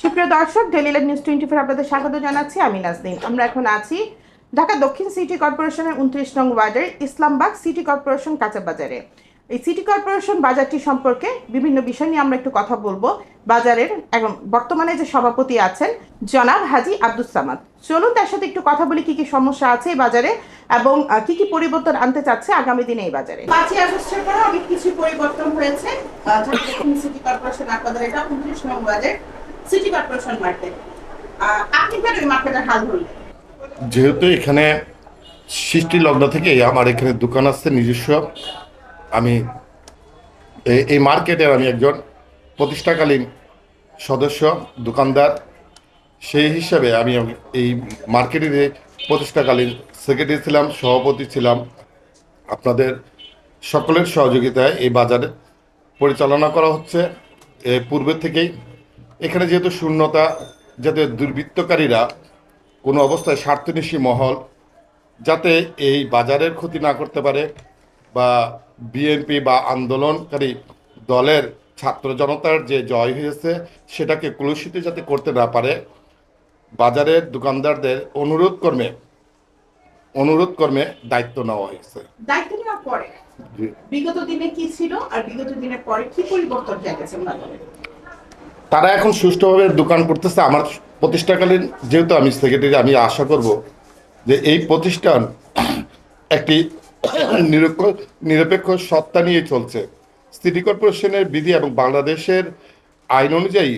সুপ্রিয় দর্শক daily live news twenty four আপনাদের স্বাগত জানাচ্ছি। আমি নাজনীন। আমরা এখন আছি ঢাকা দক্ষিণ সিটি কর্পোরেশনের উনত্রিশ নং ওয়ার্ডের ইসলামবাগ সিটি কর্পোরেশন কাঁচা বাজারে। এই সিটি কর্পোরেশন বাজারটি সম্পর্কে বিভিন্ন বিষয় নিয়ে আমরা একটু কথা বলব। বাজারের এখন বর্তমানে যে সভাপতি আছেন জনাব হাজি আব্দুস সামাদ। চলুন তার সাথে একটু কথা বলি, কি কি সমস্যা আছে এই বাজারে এবং কি কি পরিবর্তন আনতে চাচ্ছে আগামী দিনে এই বাজারে। পাঁচই আগস্টের পরে অনেক কিছু পরিবর্তন হয়েছে। সিটি কর্পোরেশন আপনাদের এটা উনত্রিশ নং ওয়ার্ডের সিটি কর্পোরেশন মার্কেট আপনি কেন মার্কেটের হাল ধরলেন? যেহেতু এখানে সৃষ্টি লগ্ন থেকে আমার এখানে দোকান আছে, নিজস্ব। আমি এই মার্কেটের আমি একজন প্রতিষ্ঠাকালীন সদস্য, দোকানদার। সেই হিসাবে আমি এই মার্কেটের প্রতিষ্ঠাকালীন সেক্রেটারি ছিলাম, সভাপতি ছিলাম। আপনাদের সকলের সহযোগিতায় এই বাজারে পরিচালনা করা হচ্ছে। এ, পূর্বে থেকেই এখানে যেহেতু শূন্যতা যাতে দুর্বৃত্তকারীরা কোনো অবস্থায় স্বার্থনিশী মহল যাতে এই বাজারের ক্ষতি না করতে পারে বা বিএনপি বা আন্দোলনকারী দলের ছাত্র জনতার যে জয় হয়েছে সেটাকে কলুষিত যাতে করতে না পারে বাজারের দোকানদারদের অনুরোধ কর্মে অনুরোধ কর্মে দায়িত্ব নেওয়া হয়েছে। দায়িত্ব নেওয়ার পরে? বিগত দিনে কি ছিল আর বিগত দিনের পরে কি পরিবর্তন দেখেছেন বাজারে তারা এখন সুষ্ঠুভাবে দোকান করতেছে। আমার প্রতিষ্ঠাকালীন যেহেতু আমি সেক্রেটারি আমি আশা করব যে এই প্রতিষ্ঠান একটি নিরপেক্ষ নিরপেক্ষ সত্তা নিয়ে চলছে। সিটি কর্পোরেশনের বিধি এবং বাংলাদেশের আইন অনুযায়ী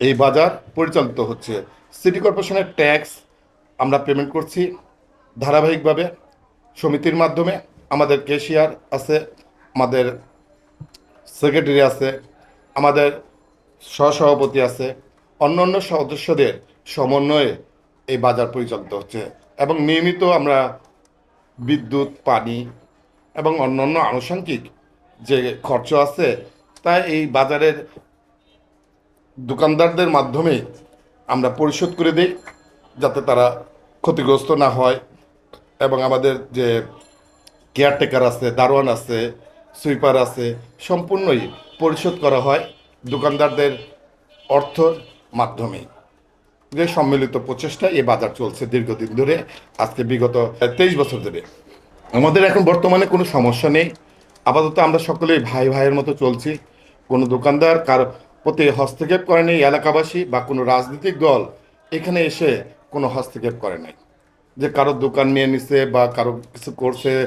এই বাজার পরিচালিত হচ্ছে। সিটি কর্পোরেশনের ট্যাক্স আমরা পেমেন্ট করছি ধারাবাহিকভাবে সমিতির মাধ্যমে। আমাদের কেশিয়ার আছে, আমাদের সেক্রেটারি আছে, আমাদের সহসভাপতি আছে। অন্য অন্য সদস্যদের সমন্বয়ে এই বাজার পরিচালিত হচ্ছে এবং নিয়মিত আমরা বিদ্যুৎ, পানি এবং অন্যান্য আনুষঙ্গিক যে খরচ আছে তাই এই বাজারের দোকানদারদের মাধ্যমে আমরা পরিশোধ করে দিই যাতে তারা ক্ষতিগ্রস্ত না হয় এবং আমাদের যে কেয়ারটেকার আছে, দারোয়ান আছে, সুইপার আছে, সম্পূর্ণই পরিশোধ করা হয়। দোকানদারদের অর্থর মাধ্যমে যে সম্মিলিত প্রচেষ্টা এই বাজার চলছে দীর্ঘদিন ধরে, আজকে বিগত তেইশ বছর ধরে। আমাদের এখন বর্তমানে কোনো সমস্যা নেই। আপাতত আমরা সকলেই ভাই ভাইয়ের মতো চলছি। কোনো দোকানদার কার প্রতি হস্তক্ষেপ করে করেনি এলাকাবাসী বা কোনো রাজনৈতিক দল এখানে এসে কোনো হস্তক্ষেপ করে নাই। যে কারও দোকান নিয়ে নিছে বা কারও কিছু করছে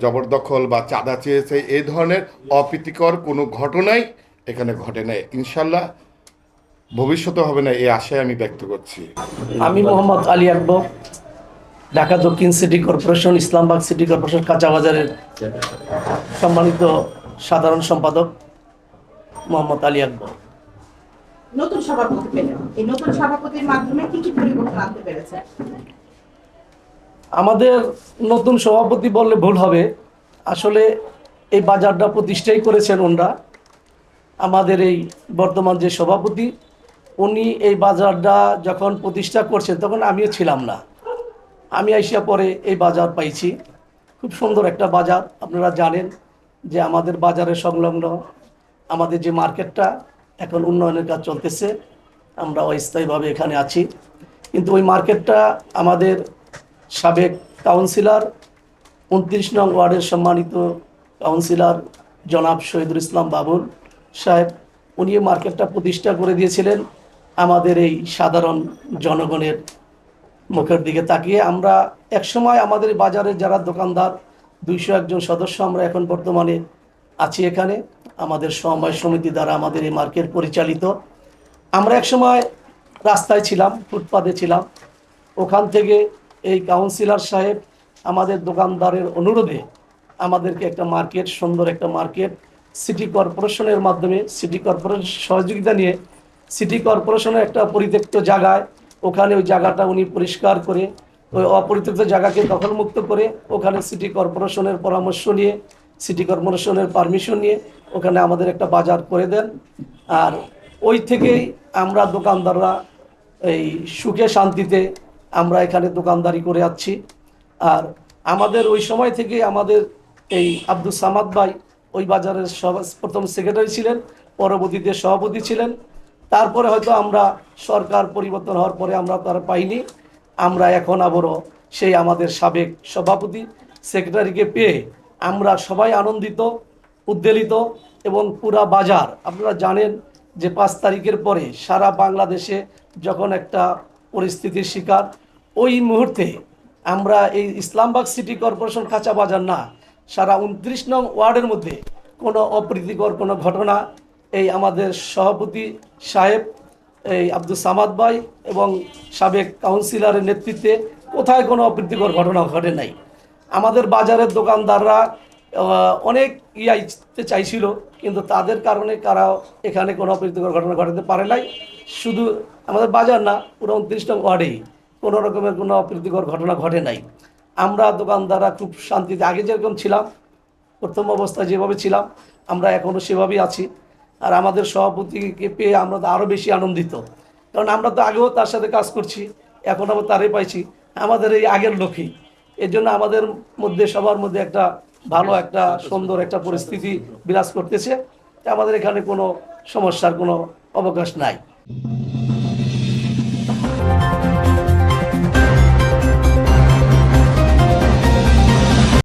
জবরদখল বা চাঁদা চেয়েছে এই ধরনের অপ্রীতিকর কোনো ঘটনাই এখানে ঘটে নাই। ইনশাল্লাহ ভবিষ্যতে হবে না এই আশায় আমি ব্যক্ত করছি। আমি মোহাম্মদ আলী আকবর ঢাকা দক্ষিণ city corporation Islambagh city corporation কাঁচা বাজারের সম্মানিত সাধারণ সম্পাদক মোহাম্মদ আলী আকবর। নতুন সভাপতি পেলেন। এই নতুন সভাপতির মাধ্যমে কি কি পরিবর্তন আনতে পেরেছে? আমাদের নতুন সভাপতি বললে ভুল হবে। আসলে এই বাজারটা প্রতিষ্ঠাই করেছেন ওনরা। আমাদের এই বর্তমান যে সভাপতি, উনি এই বাজারটা যখন প্রতিষ্ঠা করছেন, তখন আমিও ছিলাম না। আমি আইসিয়া পরে এই বাজার পাইছি। খুব সুন্দর একটা বাজার, আপনারা জানেন যে আমাদের বাজারের সংলগ্ন আমাদের যে মার্কেটটা এখন উন্নয়নের কাজ চলতেছে, আমরা অস্থায়ীভাবে এখানে আছি। কিন্তু ওই মার্কেটটা আমাদের সাবেক কাউন্সিলর, উনত্রিশ নং ওয়ার্ডের সম্মানিত কাউন্সিলর জনাব শহীদুল ইসলাম বাবুল সাহেব, উনি মার্কেটটা প্রতিষ্ঠা করে দিয়েছিলেন। আমাদের এই সাধারণ জনগণের মুখের দিকে তাকিয়ে আমরা একসময় আমাদের বাজারের যারা দোকানদার, দুইশো একজন সদস্য আমরা এখন বর্তমানে আছি এখানে। আমাদের সমবায় সমিতি দ্বারা আমাদের এই মার্কেট পরিচালিত। আমরা একসময় রাস্তায় ছিলাম, ফুটপাতে ছিলাম। ওখান থেকে এই কাউন্সিলর সাহেব আমাদের দোকানদারের অনুরোধে আমাদেরকে একটা মার্কেট, সুন্দর একটা মার্কেট সিটি কর্পোরেশনের মাধ্যমে সিটি কর্পোরেশন সহযোগিতা নিয়ে সিটি কর্পোরেশনের একটা পরিত্যক্ত জায়গায় ওখানে ওই জায়গাটা উনি পরিষ্কার করে, ওই অপরিত্যক্ত জায়গাকে দখলমুক্ত করে ওখানে সিটি কর্পোরেশনের পরামর্শ নিয়ে, সিটি কর্পোরেশনের পারমিশন নিয়ে ওখানে আমাদের একটা বাজার করে দেন। আর ওই থেকেই আমরা দোকানদাররা এই সুখে শান্তিতে আমরা এখানে দোকানদারি করে যাচ্ছি। আর আমাদের ওই সময় থেকে আমাদের এই আব্দুল সামাদ ভাই ওই বাজারের প্রথম সেক্রেটারি ছিলেন, পরবর্তীতে সভাপতি ছিলেন। তারপরে হয়তো আমরা সরকার পরিবর্তন হওয়ার পরে আমরা তার পাইনি। আমরা এখন আবারও সেই আমাদের সাবেক সভাপতি সেক্রেটারিকে পেয়ে আমরা সবাই আনন্দিত, উদ্বেলিত এবং পুরা বাজার, আপনারা জানেন যে পাঁচ তারিখের পরে সারা বাংলাদেশে যখন একটা পরিস্থিতির শিকার, ওই মুহূর্তে আমরা এই ইসলামবাগ সিটি কর্পোরেশন কাঁচা বাজার না সারা উনত্রিশ নং ওয়ার্ডের মধ্যে কোনো অপ্রীতিকর কোনো ঘটনা এই আমাদের সভাপতি সাহেব, এই আব্দুল সামাদ ভাই এবং সাবেক কাউন্সিলরের নেতৃত্বে কোথায় কোনো অপ্রীতিকর ঘটনা ঘটে নাই। আমাদের বাজারের দোকানদাররা অনেক ইয়াইতে চাইছিল, কিন্তু তাদের কারণে কারা এখানে কোনো অপ্রীতিকর ঘটনা ঘটাতে পারে নাই। শুধু আমাদের বাজার না, পুরো উনত্রিশ নং ওয়ার্ডেই কোনো রকমের কোনো অপ্রীতিকর ঘটনা ঘটে নাই। আমরা দোকানদাররা খুব শান্তিতে, আগে যেরকম ছিলাম, প্রথম অবস্থায় যেভাবে ছিলাম, আমরা এখনও সেভাবেই আছি। আর আমাদের সভাপতিকে পেয়ে আমরা তো আরও বেশি আনন্দিত। কারণ আমরা তো আগেও তার সাথে কাজ করছি, এখন আবার তারই পাইছি। আমাদের এই আগের লোকই। এর জন্য আমাদের মধ্যে, সবার মধ্যে একটা ভালো, একটা সুন্দর, একটা পরিস্থিতি বিরাজ করতেছে। আমাদের এখানে কোনো সমস্যার কোনো অবকাশ নাই।